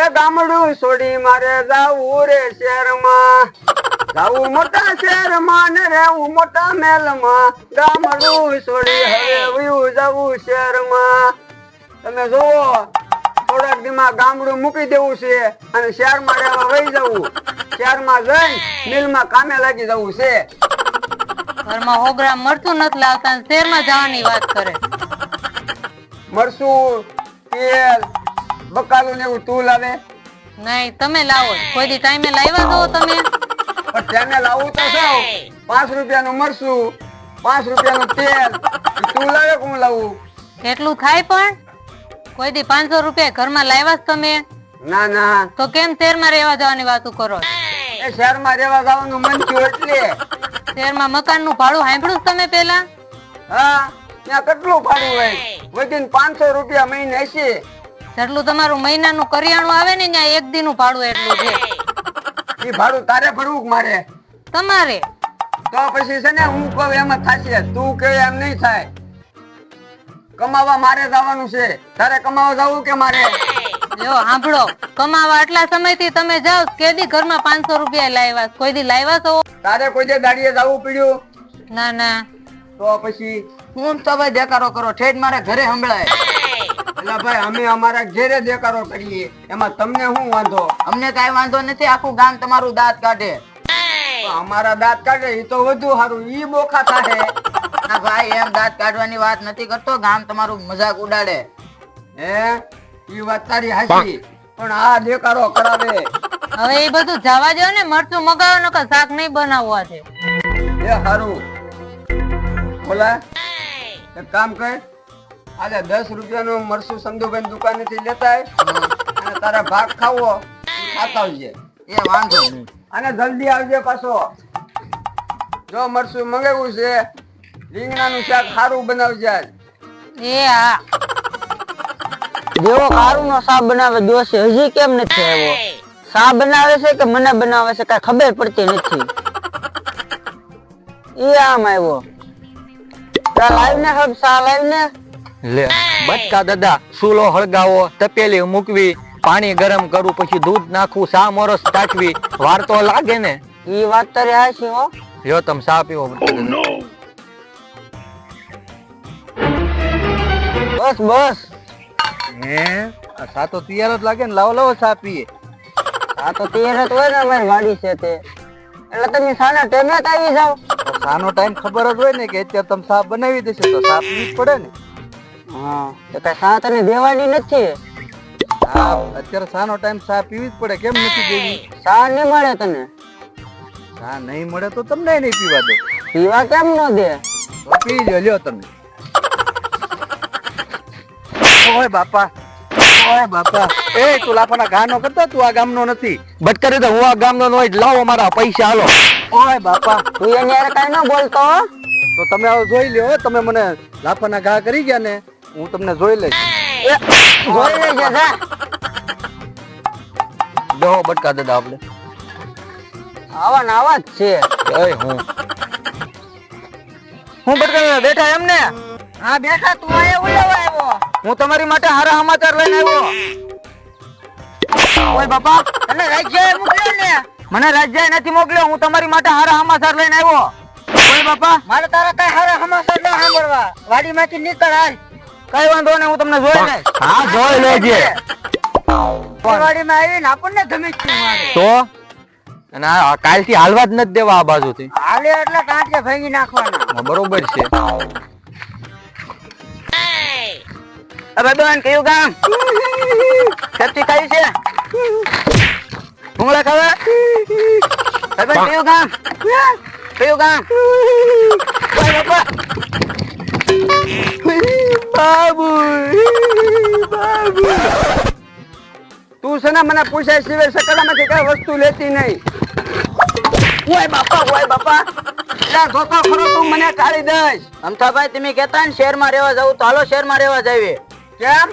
એ ગામડું છોડી મારે જાવું રે શહેરમાં. જાવું મોટા શહેરમાં ને રહેવું મોટા મહેલમાં. ગામડું છોડી હવે વયું જાવું શહેરમાં. તમે જોવો થોડાક દીમાં ગામડું મૂકી દેવું છે અને શહેરમાં રહેવા વહી જવું. શહેરમાં જઈ મિલમાં કામે લાગી જવું છે. ઘરમાં હોગરા મળતું નથી લાવતા શહેરમાં જવાની વાત કરે. મરસું તેલ બકાલું ને એવું તું લાવે? નહીં તમે લાવો. કોઈ દી ટાઈમે લાવ્યા દો તમે. પણ તેને લાવવું તો સૌ પાંચ રૂપિયાનું મરસું પાંચ રૂપિયાનું તેલ તું લાવે કે હું લાવું? કેટલું ખાય પણ. કોઈ દી પાંચસો રૂપિયા ઘરમાં લાવ્યા છો તમે. ના ના. તો કેમ શહેરમાં રહેવા જવાની વાતો કરો? છો? એ શહેરમાં રહેવા જવાનું મન થયું એટલે. શહેરમાં મકાનનું ભાડું સાંભળ્યું તમે પેલા હા ત્યાં કેટલું ભાડું હોય? વધીને પાંચસો રૂપિયા મહિને હશે. જેટલું તમારું મહિનાનું કરિયાણું આવે ને ત્યાં એક દી નું ભાડું એટલું છે. એ ભાડું તારે ભરવું કે મારે? તમારે? તો પછી છે ને હું કહું એમ જ થશે. તું કે એમ નહીં થાય. કમાવા મારે જવાનું છે. તારે કમાવા જવું કે મારે? જો સાંભળો. કમાવા આટલા સમયથી તમે જાઓ કેદી ઘરમાં પાંચસો રૂપિયા લાવ્યા? કોઈ દી લાવ્યા છો? તારે કોઈ દે દાડીએ જવું પડ્યું? ના ના. તો પછી હું તમે દેકારો કરો. ઠેઠ મારે ઘરે સંભળાય. એટલે ભાઈ અમે અમારા ઘેરે દેકારો કરીએ. એમાં તમને શું વાંધો? અમને કાંઈ વાંધો નથી આખું ગામ તમારું દાંત કાઢે. અમારા દાંત કાઢે એ તો વધુ સારું ઈ બોખા થાય ના ભાઈ એમ દાંત કાઢવાની વાત નથી કરતો ગામ તમારું મજાક ઉડાડે. હે? ઈ વાત તારી હાચી. પણ આ દેકારો કરાવે. હવે એ બધું જવા દો ને મરચું મગાવો નકર શાક નહીં બનાવવા છે. એ સારું બોલા. એક કામ કર આજે દસ રૂપિયાનું મરસું સંધુભાઈ દુકાનેથી લેતા અને તારા ભાગ ખાવો ખાતા આવજે. એ વાંધો અને જલ્દી આવજે પાછો. જો મરસું મંગાવ્યું છે, રીંગણાનું શાક સારું બનાવજે. એ હા જેવો કારું નો સાબ બનાવે, દોષ હજી કેમ નથી આવ્યો? સા બનાવે છે કે મને બનાવે છે, કઈ ખબર પડતી નથી. એ આમ આવ્યો. લાઈવ ને હબ સા લાઈવ ને લે બટકા દાદા સુલો હળગાવો તપેલી મૂકવી પાણી ગરમ કરવું પછી દૂધ નાખવું સા મોરસ ટાટવી વાર તો લાગે ને? ઈ વાત તારી છે હો. જો તમ સા પીવો બસ બસ. હે? આ સા તો તૈયાર જ લાગે ને? લાવો લાવો સા પીએ. આ તો તૈયાર જ હોય ને અમારી વાડી છે તે. એટલે તમે સાના ટેમે આવી જાવ સાનો ટાઈમ ખબર જ હોય ને કે અત્યારે તમે સા બનાવી દેશો તો સા પીવી પડે ને? હા. તો કઈ સા તને દેવાની નથી. હા અત્યારે સાનો ટાઈમ સા પીવી જ પડે. કેમ નથી દેવી? સા નહીં મળે તને. સા નહીં મળે તો તમને નહીં પીવા દો. પીવા કેમ ન દે? તો પી જો લ્યો તમે. ઓય બાપા ઓય બાપા. એ તું લાફાના ગાનો કરતો તું આ ગામનો નથી. બટકરે તો હું આ ગામનો નો હોય લાવો મારા પૈસા હાલો. ઓય બાપા. તું એની યાર કઈ ન બોલતો તો તમે હવે જોઈ લ્યો હો, તમે મને લાફાના ઘા કરી ગયા ને. હું તમને જોઈ લઈશ. જોઈ લેજે બટકા દાદા આપણે. આવા ને આવા જ છે. ઓય હું. હું બટકા બેઠા એમ ને હા બેઠા તું અહીંયા ઉલ્લાવા આવ્યો. હું તમારી માટે હારા સમાચાર લઈને આવ્યો. ઓય બાપા તને રાજ્ય મોકલ્યો ને? મને રાજ્ય નથી મોકલ્યો હું તમારી માટે હારા સમાચાર લઈને આવ્યો. ઓય બાપા મારે તારા કઈ હારા સમાચાર ન સાંભળવા. વાડીમાંથી નીકળ હાલ. કઈ વાંધો ને હું તમને જોઈ લે હા જોઈ લેજે. વાડીમાં આવીને આપણને ધમી મારે. તો? અને આ કાલથી હાલવા જ નથી દેવા આ બાજુથી. હાલે એટલે કાંઠે ભાંગી નાખવાના. બરોબર છે. અરે બેન કયું કામ ખેતી કઈ છે? ભૂંગળા ખાવે? અરે બેન કયું કામ કયું બાપા. બાબુ બાબુ. તું સના મને પૂછાય સિવાય સકડામાંથી કઈ વસ્તુ લેતી નહીં. ઓય બાપા ઓય બાપા. એટલે ધોકો ખરો તું મને કાઢી દઈશ. અમથાભાઈ તમે કહેતા ને શહેરમાં રહેવા જવું તો હાલો શહેરમાં રહેવા જાવી કેમ?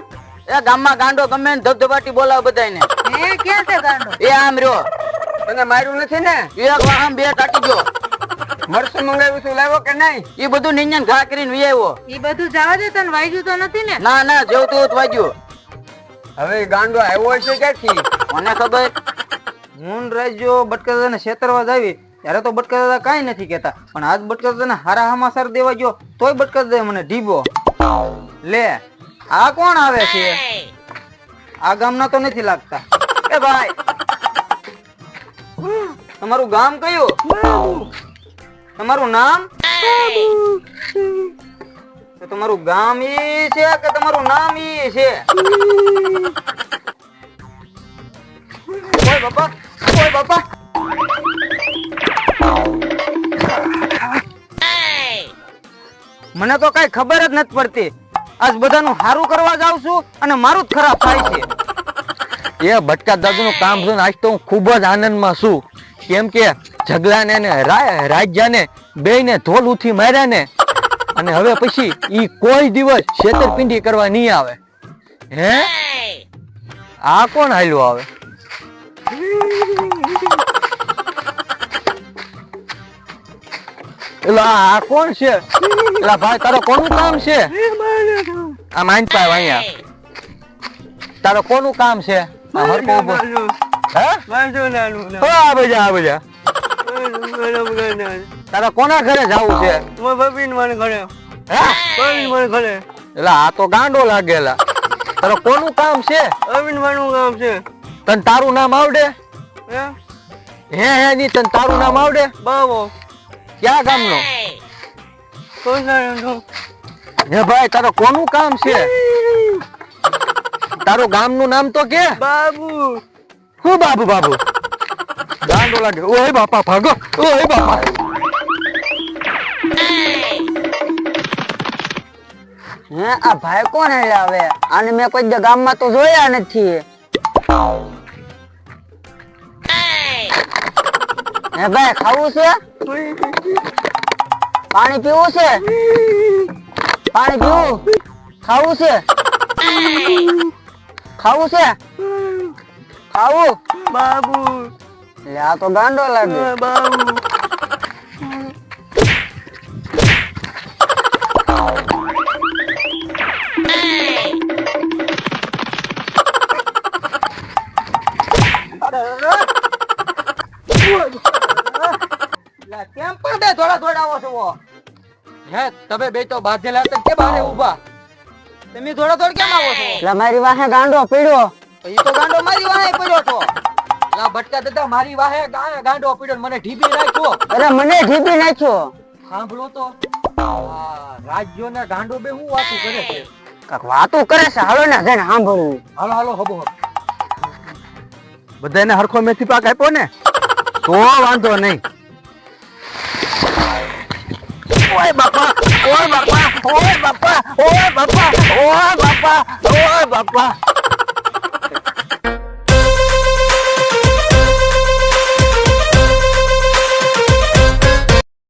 એ ગામમાં ગાંડો ગમે ને ધબધબાટી બોલાવ બધાને એ ક્યાં છે ગાંડો? એ આમ રહ્યો. તને માર્યું નથી ને? એક વાહન બે કાટી ગયો. મરસું મંગાવ્યું તું લાવ્યો કે નહીં? એ બધું નિંજન ઘા કરીને વી આવ્યો એ બધું જવા દે તને વાગ્યું તો નથી ને? ના ના જેવું તેવું વાગ્યું. હવે ગાંડો આવ્યો છે ક્યાંથી? મને ખબર? હું રાજ્યો બટકા દાદાને છેતરવા આવી ત્યારે તો બટકા દાદા કાંઈ નથી કહેતા. પણ આજ બટકા દાદાને હારા હમાસર દેવા ગયો તોય બટકા દાદા મને ઢીબો. લે આ કોણ આવે છે? આ ગામના તો નથી લાગતા. એ ભાઈ તમારું ગામ કયું? તમારું નામ? તમારું ગામ ઈ છે કે તમારું નામ ઈ છે? મને તો કઈ ખબર જ નથી પડતી. આજ બધાનું સારું કરવા જાઉં છું અને મારું જ ખરાબ થાય છે. એ ભટકા દાદુ નું કામ છે આજ તો હું ખૂબ જ આનંદમાં છું. કેમ કે જગલાને ને રાજ્યાને બેયને ને ધોલ ઉથી માર્યા ને. અને હવે પછી ઈ કોઈ દિવસ છેતરપિંડી કરવા નહીં આવે. હે? આ કોણ હાલ્યું આવે? એલા આ કોણ છે? એલા ભાઈ તારો કોનું કામ છે? આ માઇન્ડ પાય અહીંયા તારો કોનું કામ છે. હે? આ બધા આ બધા તારા કોના ઘરે જવું છે? એલા આ તો ગાંડો લાગેલા. તારો કોનું કામ છે? તને તારું નામ આવડે? હે? હે ની તને તારું નામ આવડે? ક્યાં ગામનો? હે ભાઈ તારો કોનું કામ છે? તારું ગામનું નામ તો કે? બાબુ. હું બાબુ બાબુ? ગાંડો લાગે. ઓય બાપા ભાગો. ઓય બાપા. હે આ ભાઈ કોણ હે આવે આને મેં કોઈ ગામમાં તો જોયા નથી. હે ભાઈ ખાવું છે? પાણી પીવું છે? પાણી પીવું? ખાવું છે? ખાવું છે? ખાવું? બાબુ. એટલે આ તો ગાંડો લાગે. લા, કેમ પણ બે થોડા થોડાવો છો હે તમે બે તો બાંધેલા હતા કે બારે ઊભા? તમે થોડા થોડ કેમ આવો છો? એટલે મારી વાહે ગાંડો પીડ્યો. એ ઈ તો ગાંડો મારી વાહે પડ્યો છો. લા ભટકા દાદા મારી વાહે ગાંડો પીડ્યો મને ઢીબી નાખ્યો. અરે મને ઢીબી નાખ્યો. સાંભળો તો. રાજ્યોના ગાંડો બે હું વાતું કરે છે? કાક વાતું કરે છે? હાલો ને જઈને સાંભળવું હાલો હાલો હબો બધાને હરખો મેથી પાક આપ્યો ને? તો વાંધો નહીં. ઓય બાપા ઓય બાપા ઓય બાપા ઓય બાપા ઓય બાપા ઓય બાપા.